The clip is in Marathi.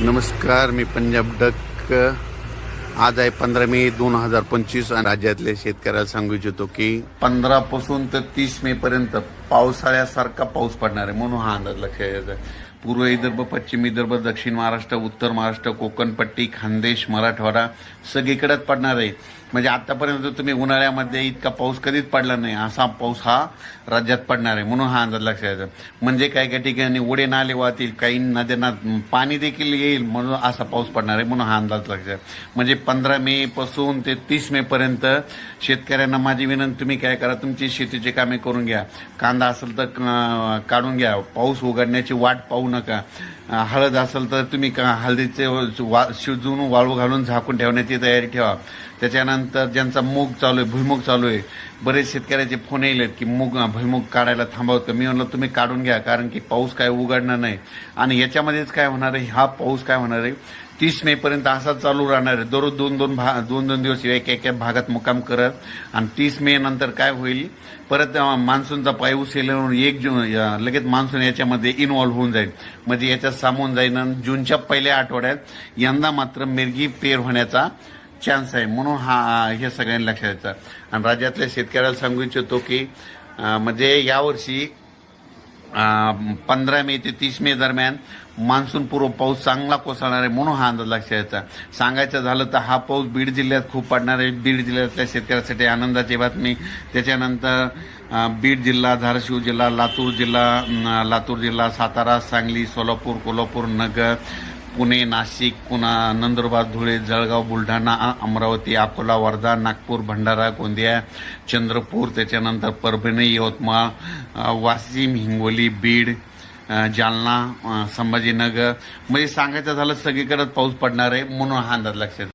नमस्कार मी पंजाब डक. आज आहे पंधरा मे दोन हजार पंचवीस आणि राज्यातल्या शेतकऱ्याला सांगू इच्छितो की पंधरा पासून तर तीस मे पर्यंत पावसाळ्यासारखा पाऊस पडणार आहे म्हणून हा अंदाज लक्षात यायचा पूर्व विदर्भ पश्चिम विदर्भ दक्षिण महाराष्ट्र उत्तर महाराष्ट्र कोकणपट्टी खानदेश मराठवाडा सगळीकडेच पडणार आहे. म्हणजे आतापर्यंत तुम्ही उन्हाळ्यामध्ये इतका पाऊस कधीच पडला नाही. असा पाऊस हा राज्यात पडणार आहे. म्हणून हा अंदाज लक्षात यायचा म्हणजे काही काही ठिकाणी उडे नाले वाहतील काही नद्यांना पाणी देखील येईल म्हणून असा पाऊस पडणार आहे. म्हणून हा अंदाज लक्षात म्हणजे पंधरा मे पासून ते तीस मे पर्यंत शेतकऱ्यांना माझी विनंती तुम्ही काय करा तुमची शेतीची कामे करून घ्या. कांदा असेल तर काढून घ्या. पाऊस उघडण्याची वाट पाहू नका. हळद असेल तर तुम्ही का हळदीचे वा शिजवून वाळू घालून झाकून ठेवण्याची तयारी ठेवा. त्याच्यानंतर ज्यांचा मूग चालू आहे भुईमुग चालू आहे बरेच शेतकऱ्याचे फोन येईल की मूग भुईमुग काढायला थांबवतो मी म्हणलं तुम्ही काढून घ्या कारण की पाऊस काय उघडणार नाही. आणि याच्यामध्येच काय होणार आहे? हा पाऊस काय होणार आहे? तीस मे पर्यंत असाच चालू राहणार आहे. दररोज दोन दोन भा दोन दोन दिवस एक एक भागात मुक्काम करत. आणि तीस मे नंतर काय होईल? परत मान्सूनचा पाऊस येईल एक जून लगेच मान्सून याच्यामध्ये इन्वॉल्व्ह होऊन जाईल. म्हणजे याच्यात सामोन जाईल आणि जूनच्या पहिल्या आठवड्यात यंदा मात्र मिरगी पेर होण्याचा चान्स आहे. म्हणून हा हे सगळ्यांनी लक्षात द्यायचं आणि राज्यातल्या शेतकऱ्याला सांगू इच्छितो की म्हणजे यावर्षी पंधरा मे ते तीस मे दरम्यान मान्सून पूर्व पाऊस चांगला कोसळणार आहे म्हणून हा अंदाज लक्षात यायचा सांगायचं झालं तर हा पाऊस बीड जिल्ह्यात खूप पडणार आहे. बीड जिल्ह्यातल्या शेतकऱ्यासाठी आनंदाची बातमी. त्याच्यानंतर बीड जिल्हा धाराशिव जिल्हा लातूर जिल्हा लातूर जिल्हा सातारा सांगली सोलापूर कोल्हापूर नगर पुणे नाशिक पुन्हा नंदुरबार धुळे जळगाव बुलढाणा अमरावती अकोला वर्धा नागपूर भंडारा गोंदिया चंद्रपूर त्याच्यानंतर परभणी यवतमाळ वाशिम हिंगोली बीड जालना संभाजीनगर. म्हणजे सांगायचं झालं सगळीकडे पाऊस पडणार आहे म्हणून हा अंदाज लक्षात